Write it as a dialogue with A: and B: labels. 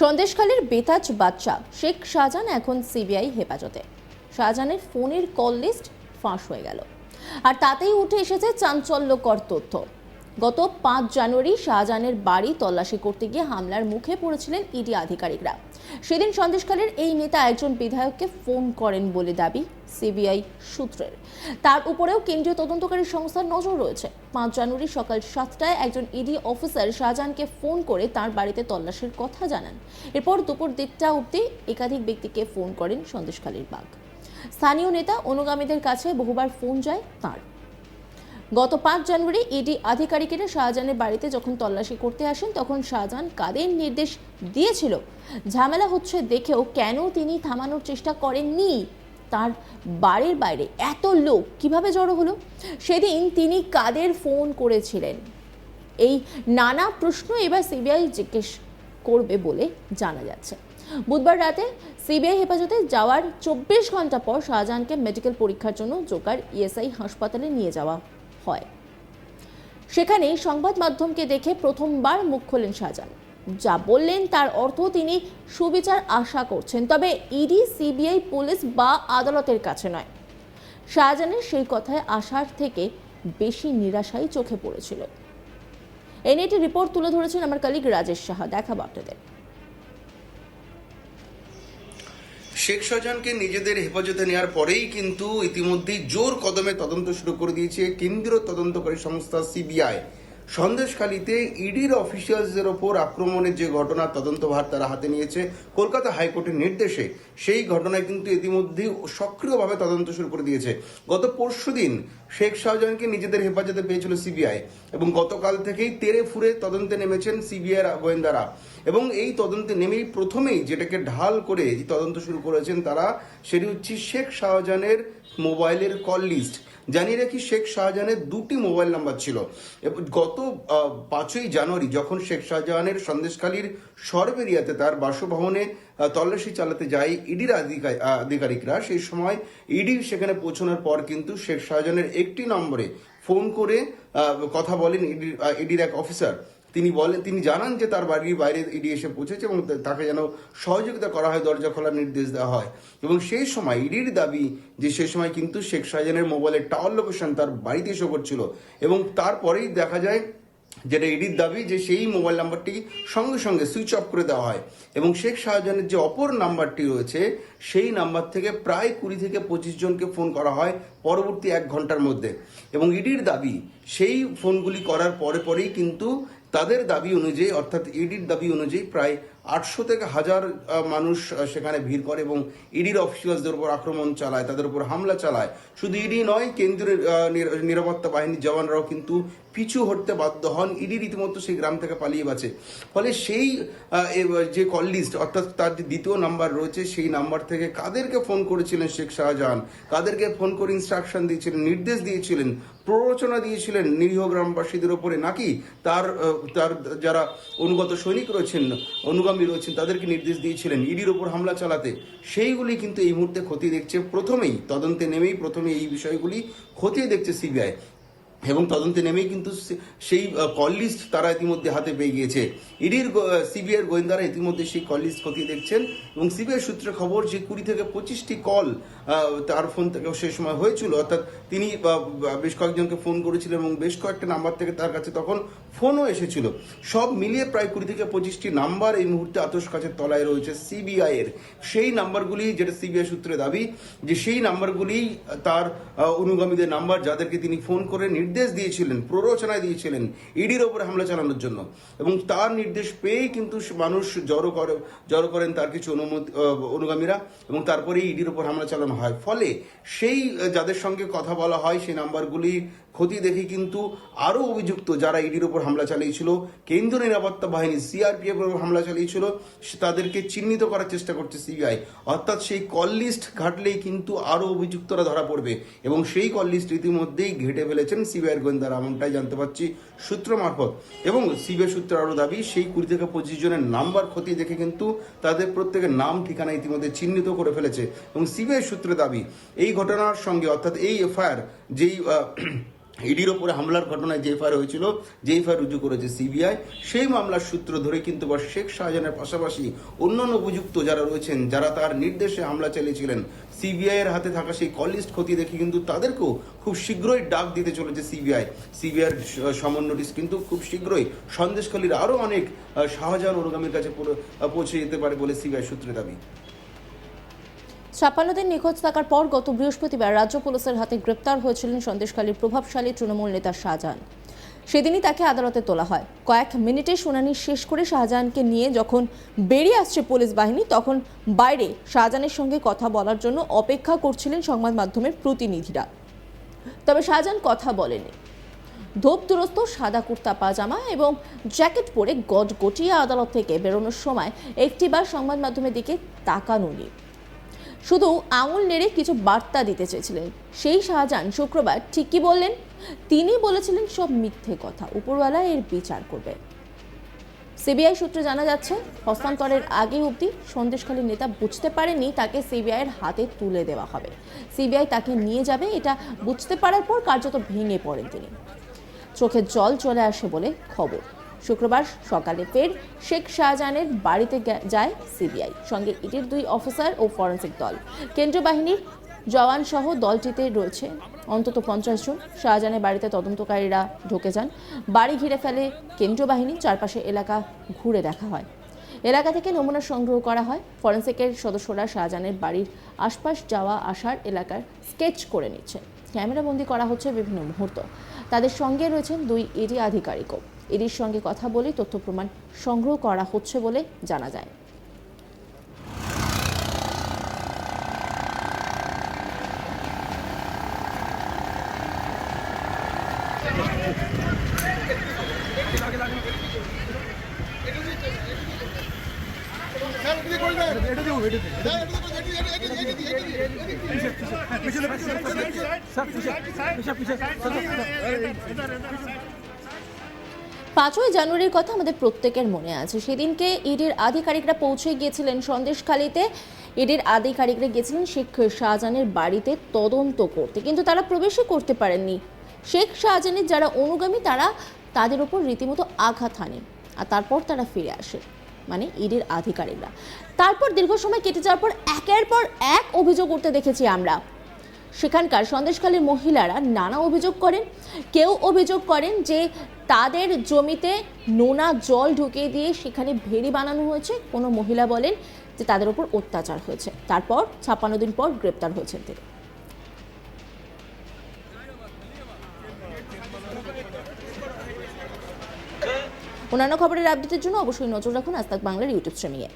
A: সন্দেশখালীর বেতাজ বাচ্চা শেখ শাহজাহান এখন সিবিআই হেফাজতে। শাহজাহানের ফোনের কল লিস্ট ফাঁস হয়ে গেল। আর তাতেই উঠে এসেছে চাঞ্চল্যকর তথ্য। গত পাঁচ জানুয়ারি শাহজাহানের বাড়ি তল্লাশি করতে গিয়ে হামলার মুখে পড়েছিলেন ইডি আধিকারিকরা। সেদিন সন্দেশখালীর এই নেতা একজন বিধায়ককে ফোন করেন বলে দাবি সিবিআই সূত্রের। তার উপরেও কেন্দ্রীয় তদন্তকারী সংস্থার নজর রয়েছে। পাঁচ জানুয়ারি সকাল সাতটায় একজন ইডি অফিসার শাহজাহানকে ফোন করে তার বাড়িতে তল্লাশির কথা জানান। এরপর দুপুর দেড়টা অবধি একাধিক ব্যক্তিকে ফোন করেন সন্দেশখালীর বাঘ। স্থানীয় নেতা অনুগামীদের কাছে বহুবার ফোন যায় তার। গত পাঁচ জানুয়ারি ইডি আধিকারিকেরা শাহজাহানের বাড়িতে যখন তল্লাশি করতে আসেন, তখন শাহজাহান কাদের নির্দেশ দিয়েছিল? ঝামেলা হচ্ছে দেখেও কেন তিনি থামানোর চেষ্টা করেননি? তার বাড়ির বাইরে এত লোক কীভাবে জড়ো হলো? সেদিন তিনি কাদের ফোন করেছিলেন? এই নানা প্রশ্ন এবার সিবিআই জিজ্ঞেস করবে বলে জানা যাচ্ছে। বুধবার রাতে সিবিআই হেফাজতে যাওয়ার চব্বিশ ঘণ্টা পর শাহজাহানকে মেডিকেল পরীক্ষার জন্য জোকার ইএসআই হাসপাতালে নিয়ে যাওয়া হয়। সেখানে সংবাদ মাধ্যমকে দেখে প্রথমবার মুখ খোলেন শাহজাহান যা বললেন তার অর্থ তিনি সুবিচার আশা করছেন, তবে ইডি, সিবিআই, পুলিশ বা আদালতের কাছে নয়। শাহজাহানের সেই কথায় আশার থেকে বেশি নিরাশাই চোখে পড়েছিল। এ নিয়ে একটি রিপোর্ট তুলে ধরেছেন আমার কালিগ রাজেশ সাহা। দেখাবো আপনাদের।
B: শেখ শাহজাহানকে নিজেদের হেফাজতে নেওয়ার পরেই কিন্তু ইতিমধ্যেই জোর কদমে তদন্ত শুরু করে দিয়েছে কেন্দ্রীয় তদন্তকারী সংস্থা সিবিআই। সন্দেশখালীতে ইডির অফিসিয়ালসদের ওপর আক্রমণের যে ঘটনা তদন্তভার তারা হাতে নিয়েছে। কলকাতা হাইকোর্টের নির্দেশে সেই ঘটনায় কিন্তু ইতিমধ্যেই সক্রিয়ভাবে তদন্ত শুরু করে দিয়েছে। গত পরশুদিন শেখ শাহজাহানকে নিজেদের হেফাজতে পেয়েছিল সিবিআই এবং গতকাল থেকেই তেরে ফুরে তদন্তে নেমেছেন সিবিআই গোয়েন্দারা। এবং এই তদন্তে নেমেই প্রথমেই যেটাকে ঢাল করে তদন্ত শুরু করেছেন তারা, সেটি হচ্ছে শেখ শাহজাহানের মোবাইলের কল লিস্ট। জানিয়ে রাখি শেখ শাহজাহানের দুটি মোবাইল নাম্বার ছিল। গত পাঁচই জানুয়ারি যখন শেখ শাহজাহানের সন্দেশখালীর সরবেরিয়াতে তার বাসভবনে তল্লাশি চালাতে যায় ইডির আধিকারিকরা, সেই সময় ইডি সেখানে পৌঁছানোর পর কিন্তু শেখ শাহজাহানের একটি নম্বরে ফোন করে কথা বলেন ইডির ইডির এক অফিসার। তিনি বলেন, তিনি জানান যে তার বাড়ির বাইরে ইডি এসে পৌঁছেছে এবং তাকে যেন সহযোগিতা করা হয়, দরজা খোলার নির্দেশ দেওয়া হয়। এবং সেই সময় ইডির দাবি যে সেই সময় কিন্তু শেখ শাহজাহানের মোবাইলের টাওয়ার লোকেশন তার বাড়িতে এসে করছিল। এবং তারপরেই দেখা যায় যেটা ইডির দাবি যে সেই মোবাইল নাম্বারটি সঙ্গে সঙ্গে সুইচ অফ করে দেওয়া হয়। এবং শেখ শাহজাহানের যে অপর নাম্বারটি রয়েছে, সেই নাম্বার থেকে প্রায় কুড়ি থেকে পঁচিশ জনকে ফোন করা হয় পরবর্তী এক ঘণ্টার মধ্যে। এবং ইডির দাবি, সেই ফোনগুলি করার পরে পরেই কিন্তু তাদের দাবি অনুযায়ী অর্থাৎ ইডির দাবি অনুযায়ী প্রায় আটশো থেকে হাজার মানুষ সেখানে ভিড় করে এবং ইডির অফিসিয়ালসদের উপর আক্রমণ চালায়, তাদের উপর হামলা চালায়। শুধু ইডি নয় কেন্দ্রীয় নিরাপত্তা বাহিনীর জওয়ানরাও কিন্তু পিছু হটতে বাধ্য হন। ইডি রীতিমতো সেই গ্রাম থেকে পালিয়ে বাঁচে ফলে সেই যে কল লিস্ট, অর্থাৎ তার যে দ্বিতীয় নাম্বার রয়েছে, সেই নাম্বার থেকে কাদেরকে ফোন করেছিলেন শেখ শাহজাহান। কাদেরকে ফোন করে ইনস্ট্রাকশন দিয়েছিলেন, নির্দেশ দিয়েছিলেন, প্ররোচনা দিয়েছিলেন নিরীহ গ্রামবাসীদের ওপরে নাকি তার তার যারা অনুগত সৈনিক রয়েছেন, অনুগামী রয়েছেন, তাদেরকে নির্দেশ দিয়েছিলেন ইডির ওপর হামলা চালাতে। সেইগুলি কিন্তু এই মুহূর্তে খতিয়ে দেখছে। প্রথমেই তদন্তে নেমেই প্রথমে এই বিষয়গুলি খতিয়ে দেখছে সিবিআই। এবং তদন্তে নেমেই কিন্তু সেই কল লিস্ট তারা ইতিমধ্যে হাতে পেয়ে গিয়েছে। ইডির সিবিআই গোয়েন্দারা ইতিমধ্যে সেই কল লিস্ট খতিয়ে দেখছেন এবং সিবিআই সূত্রে খবর যে কুড়ি থেকে পঁচিশটি কল তার ফোন থেকে সে সময় হয়েছিল। অর্থাৎ তিনি বেশ কয়েকজনকে ফোন করেছিলেন এবং বেশ কয়েকটা নাম্বার থেকে তার কাছে তখন ফোনও এসেছিল। সব মিলিয়ে প্রায় কুড়ি থেকে পঁচিশটি নাম্বার এই মুহূর্তে আতস কাছের তলায় রয়েছে সিবিআই এর সেই নাম্বারগুলি, যেটা সিবিআই সূত্রে দাবি, যে সেই নাম্বারগুলি তার অনুগামীদের নাম্বার, যাদেরকে তিনি ফোন করে নির্দেশ দিয়েছিলেন, প্ররোচনায় দিয়েছিলেন ইডির ওপরে হামলা চালানোর জন্য। এবং তার নির্দেশ পেয়েই কিন্তু মানুষ জড়ো করে, জড়ো করেন তার কিছু অনুমতি অনুগামীরা এবং তারপরেই ইডির ওপর হামলা চালানো হয়। ফলে সেই যাদের সঙ্গে কথা বলা হয়, সেই নাম্বারগুলি ক্ষতি দেখে কিন্তু আরও অভিযুক্ত যারা ইডির ওপর হামলা চালিয়েছিল, কেন্দ্রীয় নিরাপত্তা বাহিনী সিআরপিএফ ওপর হামলা চালিয়েছিল তাদেরকে চিহ্নিত করার চেষ্টা করছে সিবিআই অর্থাৎ সেই কল লিস্ট ঘাটলেই কিন্তু আরও অভিযুক্তরা ধরা পড়বে। এবং সেই কল লিস্ট ইতিমধ্যেই ঘেটে ফেলেছেন সিবিআইয়ের গোয়েন্দারা এমনটাই জানতে পারছি সূত্র মারফত। এবং সিবিআই সূত্রে আরও দাবি, সেই কুড়ি থেকে পঁচিশ জনের নাম্বার ক্ষতি দেখে কিন্তু তাদের প্রত্যেকের নাম, ঠিকানা ইতিমধ্যে চিহ্নিত করে ফেলেছে। এবং সিবিআই সূত্রে দাবি, এই ঘটনার সঙ্গে অর্থাৎ এই এফআইআর, যেই ইডির ওপরে হামলার ঘটনায় যে এফআইআর হয়েছিল, যে এফআইআর রুজু করেছে সিবিআই, সেই মামলার সূত্র ধরে কিন্তু শেখ শাহজাহানের পাশাপাশি অন্যান্য অভিযুক্ত যারা রয়েছেন, যারা তার নির্দেশে হামলা চালিয়েছিলেন, সিবিআই এর হাতে থাকা সেই কল লিস্ট খতিয়ে দেখে কিন্তু তাদেরকেও খুব শীঘ্রই ডাক দিতে চলেছে সিবিআই। সিবিআইয়ের সমন নোটিশ কিন্তু খুব শীঘ্রই সন্দেশখালীর আরও অনেক শাহজাহান অনুগামীর কাছে পৌঁছে যেতে পারে বলে সিবিআই সূত্রে দাবি।
A: ছাপ্পান্ন দিন নিখোঁজ থাকার পর গত বৃহস্পতিবার রাজ্য পুলিশের হাতে গ্রেপ্তার হয়েছিলেন সন্দেশখালীর প্রভাবশালী তৃণমূল নেতা শাহজাহান। সেদিনই তাকে আদালতে তোলা হয়। কয়েক মিনিটে শুনানি শেষ করে শাহজাহানকে নিয়ে যখন বেরিয়ে আসছে পুলিশ বাহিনী, তখন বাইরে শাহজাহানের সঙ্গে কথা বলার জন্য অপেক্ষা করছিলেন সংবাদ মাধ্যমের প্রতিনিধিরা। তবে শাহজাহান কথা বলেনি। ধোপ দুরস্ত, সাদা কুর্তা, পাজামা এবং জ্যাকেট পরে গটগটিয়ে আদালত থেকে বেরোনোর সময় একটিবার সংবাদ মাধ্যমের দিকে তাকানোনি। শুধু আঙুল নেড়ে কিছু বার্তা দিতে চেয়েছিলেন। সেই শাহজাহান শুক্রবার ঠিকই বললেন, তিনি বলেছিলেন সব মিথ্যে কথা, উপরওয়ালা এর বিচার করবে। সিবিআই সূত্রে জানা যাচ্ছে, হস্তান্তরের আগে অবধি সন্দেশখালীর নেতা বুঝতে পারেনি তাকে সিবিআইয়ের হাতে তুলে দেওয়া হবে। সিবিআই তাকে নিয়ে যাবে, এটা বুঝতে পারার পর কার্যত ভেঙে পড়েন তিনি। চোখে জল চলে আসে বলে খবর। শুক্রবার সকালে ফের শেখ শাহজাহানের বাড়িতে যায় সিবিআই। সঙ্গে ইটির দুই অফিসার ও ফরেন্সিক দল। কেন্দ্রীয় বাহিনীর জওয়ান সহ দলটিতে রয়েছে অন্তত পঞ্চাশ জন। শাহজাহানের বাড়িতে তদন্তকারীরা ঢুকে যান। বাড়ি ঘিরে ফেলে কেন্দ্রীয় বাহিনী, চারপাশে এলাকা ঘুরে দেখা হয়। এলাকা থেকে নমুনা সংগ্রহ করা হয়। ফরেন্সিকের সদস্যরা শাহজাহানের বাড়ির আশপাশ যাওয়া আসার এলাকার স্কেচ করে নিচ্ছে। ক্যামেরাবন্দি করা হচ্ছে বিভিন্ন মুহূর্ত। তাদের সঙ্গে রয়েছেন দুই ইডি আধিকারিকও। ইডির সঙ্গে কথা বলে তথ্য প্রমাণ সংগ্রহ করা হচ্ছে বলে জানা যায় পাঁচই জানুয়ারির কথা আমাদের প্রত্যেকের মনে আছে। সেদিনকে ইডির আধিকারিকরা পৌঁছে গিয়েছিলেন সন্দেশখালীতে। ইডির আধিকারিকরা গিয়েছিলেন শেখ শাহজাহানের বাড়িতে তদন্ত করতে। কিন্তু তারা প্রবেশই করতে পারেননি। শেখ শাহজাহানের যারা অনুগামী, তারা তাদের উপর রীতিমতো আঘাত হানে আর তারপর তারা ফিরে আসে মানে ইডির আধিকারিকরা। তারপর দীর্ঘ সময় কেটে যাওয়ার পর একের পর এক অভিযোগ উঠতে দেখেছি আমরা। সেখানকার সন্দেশখালীর মহিলারা নানা অভিযোগ করেন। কেউ অভিযোগ করেন যে তাদের জমিতে নোনা জল ঢুকিয়ে দিয়ে সেখানে ভেড়ি বানানো হয়েছে। কোনো মহিলা বলেন যে তাদের ওপর অত্যাচার হয়েছে। তারপর ছাপ্পান্ন দিন পর গ্রেপ্তার হয়েছেন তিনি। অন্যান্য খবরের আপডেটের জন্য অবশ্যই নজর রাখুন আজ তাক বাংলার ইউটিউব স্ট্রিমিংয়ে